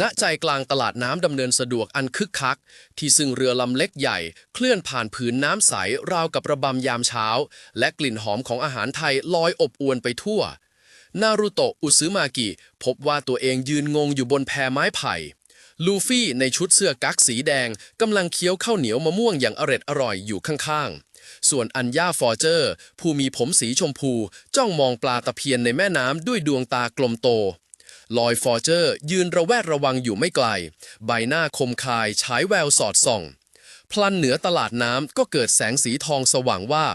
ณใจกลางตลาดน้ำดำเนินสะดวกอันคึกคัก ที่ซึ่งเรือลำเล็กใหญ่ เคลื่อนผ่านผืนน้ำใสราวกับระบำยามเช้า และกลิ่นหอมของอาหารไทยลอยอบอวนไปทั่ว นารุโตะอุซึมากิ พบว่าตัวเองยืนงงอยู่บนแพไม้ไผ่ ลูฟี่ในชุดเสื้อกั๊กสีแดงกำลังเคี้ยวข้าวเหนียวมะม่วงอย่างอร็ดอร่อยอยู่ข้างๆ ส่วนอัญญาฟอร์เจอร์ ผู้มีผมสีชมพู จ้องมองปลาตะเพียนในแม่น้ำด้วยดวงตากลมโต ลอยฟอร์เจอร์ยืนระแวดระวังอยู่ไม่ไกล ใบหน้าคมคายฉายแววสอดส่อง พลันเหนือตลาดน้ำก็เกิดแสงสีทองสว่างว่า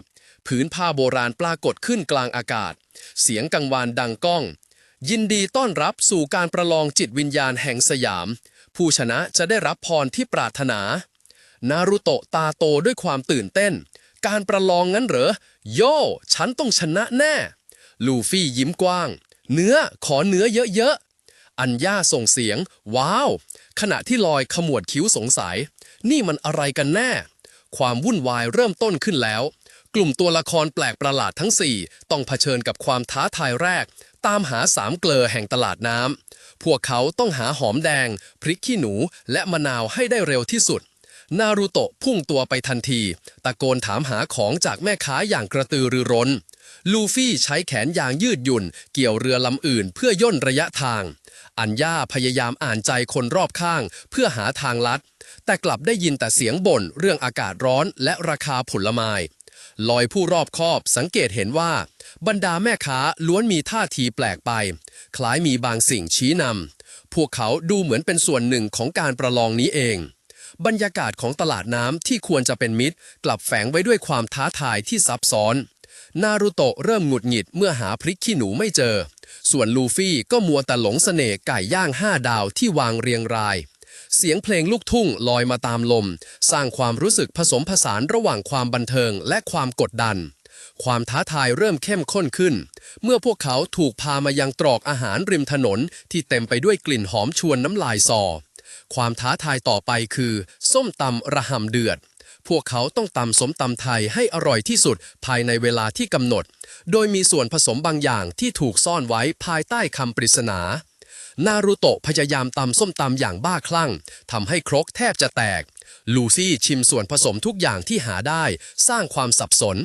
ผืนผ้าโบราณปรากฏขึ้นกลางอากาศ เสียงกังวานดังก้อง ยินดีต้อนรับสู่การประลองจิตวิญญาณแห่งสยาม ผู้ชนะจะได้รับพรที่ปรารถนา นารุโตะตาโตด้วยความตื่นเต้น การประลองงั้นเหรอ โย่ ฉันต้องชนะแน่ ลูฟี่ยิ้มกว้าง เนื้อขอเนื้อเยอะ อัญญาส่งเสียง ว้าว ขณะที่ลอยขมวดคิ้วสงสัย นี่มันอะไรกันแน่ ความวุ่นวายเริ่มต้นขึ้นแล้ว กลุ่มตัวละครแปลกประหลาดทั้ง 4 ต้องเผชิญกับความท้าทายแรก ตามหาสามเกลอแห่งตลาดน้ำพวกเขาต้องหาหอมแดง พริกขี้หนู และมะนาวให้ได้เร็วที่สุดนารูโตะพุ่งตัวไปทันที ตะโกนถามหาของจากแม่ค้าอย่างกระตือรือร้น ลูฟี่ใช้แขนยางยืดหยุ่น เกี่ยวเรือลำอื่นเพื่อย่นระยะทาง อัญญาพยายามอ่านใจคนรอบข้าง เพื่อหาทางลัด แต่กลับได้ยินแต่เสียงบ่นเรื่องอากาศร้อนและราคาผลไม้ลอยผู้รอบคอบสังเกตเห็นว่า บรรดาแม่ค้าล้วนมีท่าทีแปลกไป คล้ายมีบางสิ่งชี้นำพวกเขาดูเหมือนเป็นส่วนหนึ่งของการประลองนี้เอง บรรยากาศของตลาดน้ำที่ควรจะเป็นมิตร กลับแฝงไว้ด้วยความท้าทายที่ซับซ้อน นารุโตะเริ่มหงุดหงิดเมื่อหาพริกขี้หนูไม่เจอ ส่วนลูฟี่ก็มัวแต่หลงเสน่ห์ไก่ย่างห้าดาวที่วางเรียงราย เสียงเพลงลูกทุ่งลอยมาตามลม สร้างความรู้สึกผสมผสานระหว่างความบันเทิงและความกดดัน ความท้าทายเริ่มเข้มข้นขึ้น เมื่อพวกเขาถูกพามายังตรอกอาหารริมถนนที่เต็มไปด้วยกลิ่นหอมชวนน้ำลายสอความท้าทายต่อไปคือ ส้มตำระหำเดือด พวกเขาต้องตำสมตำไทยให้อร่อยที่สุดภายในเวลาที่กำหนด โดยมีส่วนผสมบางอย่างที่ถูกซ่อนไว้ภายใต้คำปริศนานารูโตะพยายามตำส้มตำอย่างบ้าคลั่งทำให้ครกแทบจะแตก ลูซี่ชิมส่วนผสมทุกอย่างที่หาได้ สร้างความสับสน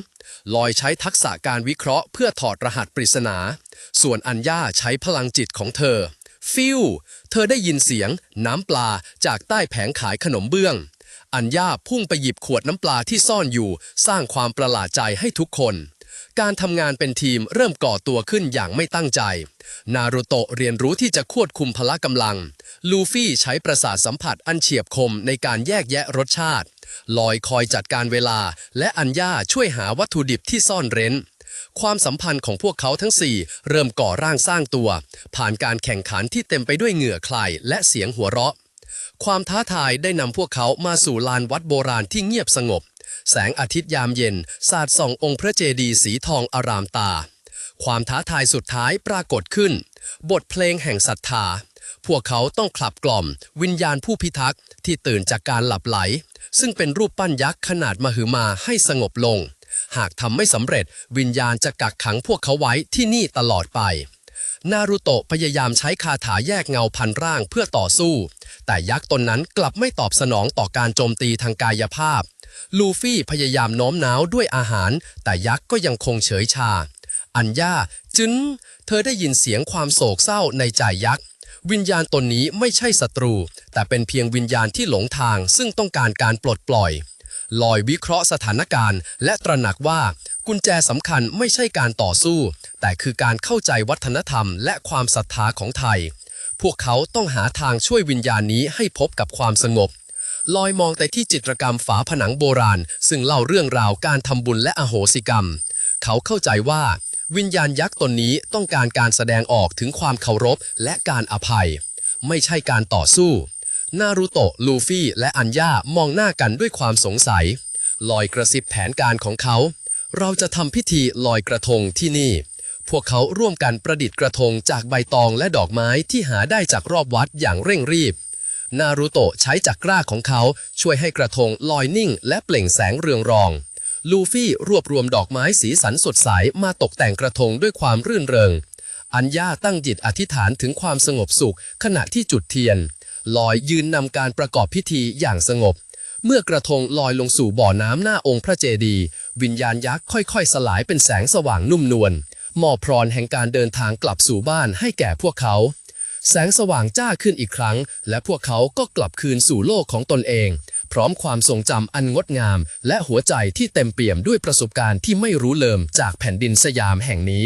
ลอยใช้ทักษะการวิเคราะห์เพื่อถอดรหัสปริศนา ส่วนอัญญาใช้พลังจิตของเธอ ฟิว เธอได้ยินเสียง น้ำปลาจากใต้แผงขายขนมเบื้อง อัญญาพุ่งไปหยิบขวดน้ำปลาที่ซ่อนอยู่ สร้างความประหลาดใจให้ทุกคน การทำงานเป็นทีมเริ่มก่อตัวขึ้นอย่างไม่ตั้งใจ นารูโตะเรียนรู้ที่จะควบคุมพละกำลัง ลูฟี่ใช้ประสาทสัมผัสอันเฉียบคมในการแยกแยะรสชาติ ลอยคอยจัดการเวลา และอัญญาช่วยหาวัตถุดิบที่ซ่อนเร้นความสัมพันธ์ของพวกเขาทั้งสี่เริ่มก่อร่างสร้างตัว ผ่านการแข่งขันที่เต็มไปด้วยเหงื่อใครและเสียงหัวเราะ ความท้าทายได้นำพวกเขามาสู่ลานวัดโบราณที่เงียบสงบ แสงอาทิตย์ยามเย็น สาดส่ององค์พระเจดีย์สีทองอารามตา ความท้าทายสุดท้ายปรากฏขึ้น บทเพลงแห่งศรัทธา พวกเขาต้องขับกล่อม วิญญาณผู้พิทักษ์ที่ตื่นจากการหลับไหล ซึ่งเป็นรูปปั้นยักษ์ขนาดมหึมาให้สงบลง หากทำไม่สำเร็จวิญญาณจะกักขังพวกเขาไว้ที่นี่ตลอดไป นารูโตะพยายามใช้คาถาแยกเงาพันร่างเพื่อต่อสู้ แต่ยักษ์ตนนั้นกลับไม่ตอบสนองต่อการโจมตีทางกายภาพ ลูฟี่พยายามโน้มน้าวด้วยอาหาร แต่ยักษ์ก็ยังคงเฉยชา อัญญาจึงเธอได้ยินเสียงความโศกเศร้าในใจยักษ์ วิญญาณตนนี้ไม่ใช่ศัตรู แต่เป็นเพียงวิญญาณที่หลงทางซึ่งต้องการการปลดปล่อยลอยวิเคราะห์สถานการณ์ และตระหนักว่า กุญแจสำคัญไม่ใช่การต่อสู้ แต่คือการเข้าใจวัฒนธรรมและความศรัทธาของไทย พวกเขาต้องหาทางช่วยวิญญาณนี้ให้พบกับความสงบ ลอยมองแต่ที่จิตรกรรมฝาผนังโบราณ ซึ่งเล่าเรื่องราวการทำบุญและอโหสิกรรม เขาเข้าใจว่า วิญญาณยักษ์ตนนี้ต้องการการแสดงออกถึงความเคารพและการอภัย ไม่ใช่การต่อสู้นารูโตะลูฟี่ และอัญญามองหน้ากันด้วยความสงสัย ลอยกระซิบแผนการของเขา เราจะทำพิธีลอยกระทงที่นี่ พวกเขาร่วมกันประดิษฐ์กระทงจากใบตองและดอกไม้ที่หาได้จากรอบวัดอย่างเร่งรีบ นารูโตะใช้จักร้าของเขาช่วยให้กระทงลอยนิ่งและเปล่งแสงเรืองรอง ลูฟี่รวบรวมดอกไม้สีสันสดใสมาตกแต่งกระทงด้วยความรื่นเริง อัญญาตั้งจิตอธิษฐานถึงความสงบสุขขณะที่จุดเทียน ลอยยืนนำการประกอบพิธีอย่างสงบ เมื่อกระทงลอยลงสู่บ่อน้ำหน้าองค์พระเจดีย์วิญญาณยักษ์ค่อยๆ สลายเป็นแสงสว่างนุ่มนวลมอบพรแห่งการเดินทางกลับสู่บ้านให้แก่พวกเขา แสงสว่างจ้าขึ้นอีกครั้ง และพวกเขาก็กลับคืนสู่โลกของตนเอง พร้อมความทรงจำอันงดงาม และหัวใจที่เต็มเปี่ยมด้วยประสบการณ์ที่ไม่รู้เลิมจากแผ่นดินสยามแห่งนี้